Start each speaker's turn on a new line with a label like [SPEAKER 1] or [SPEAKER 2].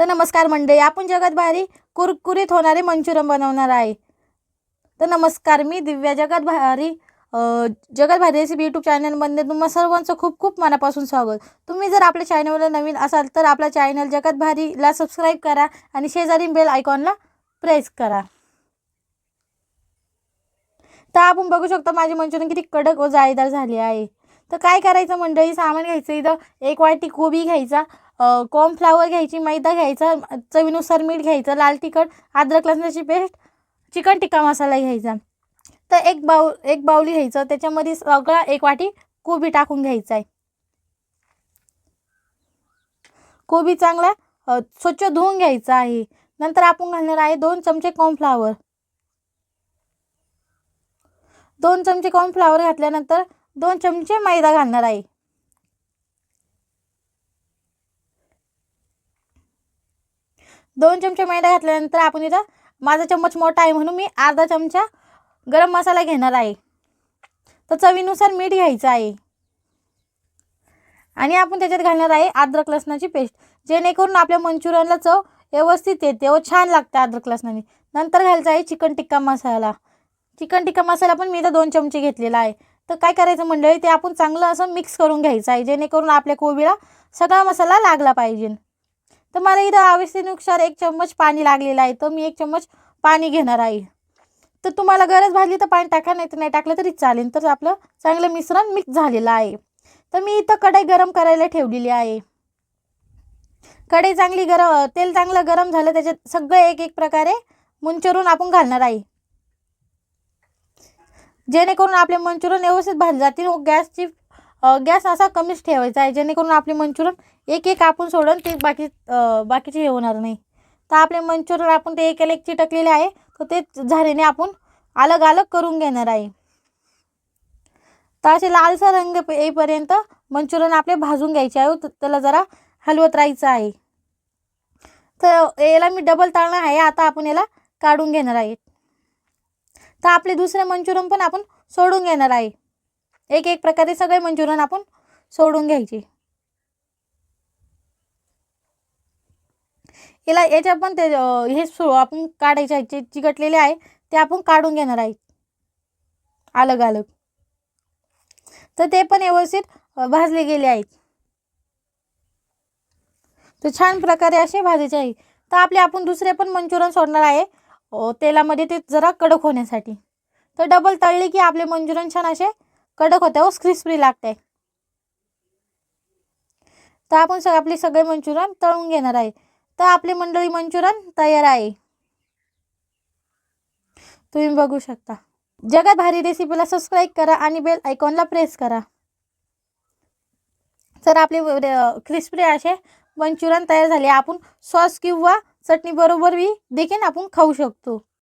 [SPEAKER 1] तर नमस्कार मंडळी आपण जगात भारी कुरकुरीत होणारे मंचुरियन बनवणार आहे. तर नमस्कार मी दिव्या. जगात भारी अ, जगात भारी रेसिपी यूट्यूब चॅनलमध्ये तुम्हा सर्वांचं खूप खूप मनापासून स्वागत. तुम्ही जर आपल्या चॅनलवर नवीन असाल तर आपला चॅनल जगात भारीला सबस्क्राईब करा आणि शेजारी बेल आयकॉनला प्रेस करा. तर आपण बघू शकतो माझी मंचुरियन किती कडक व जाळीदार झाली आहे. तर काय करायचं मंडळी? सामान घ्यायचं इथं. एक वाटी कोबी घ्यायचा. कॉर्नफ्लावर घ्यायची मैदा घ्यायचा चवीनुसार मीठ घ्यायचं लाल तिखट अद्रक लसणाची पेस्ट चिकन टिक्का मसाला घ्यायचा. तर एक बाऊ एक बाऊली घ्यायचं. त्याच्यामध्ये सगळा एक वाटी कोबी टाकून घ्यायचा आहे. कोबी चांगला स्वच्छ धुवून घ्यायचा आहे. नंतर आपण घालणार आहे दोन चमचे कॉर्नफ्लावर दोन चमचे कॉर्नफ्लावर घातल्यानंतर दोन चमचे मैदा घालणार आहे. दोन चमचे मैदा घातल्यानंतर आपण इथं माझा चम्मच मोठा आहे म्हणून मी अर्धा चमचा गरम मसाला घेणार आहे. तर चवीनुसार मीठ घ्यायचं आहे. आणि आपण त्याच्यात घालणार आहे अद्रक लसणाची पेस्ट. जेणेकरून आपल्या मंचुरियनला चव व्यवस्थित येते व छान लागते अद्रक लसणाने. नंतर घालायचं आहे चिकन टिक्का मसाला. चिकन टिक्का मसाला पण मी इथं दोन चमचे घेतलेला आहे. तर काय करायचं मंडळी ते आपण चांगलं असं मिक्स करून घ्यायचं आहे जेणेकरून आपल्या कोबीला सगळा मसाला लागला पाहिजे. तर मला इथं आवश्यकतेनुसार एक चम्मच पाणी लागलेलं आहे. तर मी एक चम्मच पाणी घेणार आहे. तर तुम्हाला गरज भाजली तर पाणी टाका नाही तर नाही टाकलं तरी चालेल. तर आपलं चांगलं मिश्रण मिक्स झालेलं आहे. तर मी इथं कढई गरम करायला ठेवलेली आहे. कढई चांगली गरम तेल चांगलं गरम झालं त्याच्यात सगळं एक एक प्रकारे मुंचरून आपण घालणार आहे. जेणेकरून आपले मंचुरियन व्यवस्थित भाजले जातील गॅसची गॅस असा कमीच ठेवायचा आहे जेणेकरून आपले मंचुरियन एक एक आपण सोडून ते बाकी बाकीचे हे होणार नाही. तर आपले मंचुरियन आपण ते एक एक चिटकलेले आहे तर ते झाऱ्याने आपण अलग अलग करून घेणार आहे. तर असे लालसा रंग येईपर्यंत मंचुरियन आपले भाजून घ्यायचे आहे त्याला जरा हलवत राहायचं आहे. तर याला मी डबल तळणार आहे आता आपण याला काढून घेणार आहे. तर आपले दुसरे मंचुरियन पण आपण सोडून घेणार आहे. एक एक प्रकारे सगळे मंचुरियन आपण सोडून घ्यायचे. याला याच्या पण ते हे सो आपण काढायचे आहे जे चिकटलेले आहे ते आपण काढून घेणार आहे अलग अलग. तर ते पण व्यवस्थित भाजले गेले आहेत. तर छान प्रकारे असे भाजायचे आहे. तर आपले आपण दुसरे पण मंचुरियन सोडणार आहे तेलामध्ये ते जरा कडक होण्यासाठी. तर डबल तळले की आपले मंचुरियन छान असे कडक होते हो, व क्रिस्पी लागते. तर आपण सग आपले सगळे मंचुरियन तळून घेणार आहे. तर आपली मंडळी मंचुरियन तयार आहे. तुम्ही बघू शकता. जगात भारी रेसिपीला सबस्क्राईब करा आणि बेल आयकॉनला प्रेस करा. तर आपले क्रिस्पी असे मंचुरियन तयार झाले. आपण सॉस किंवा चटणी बरोबर बी देखील आपण खाऊ शकतो.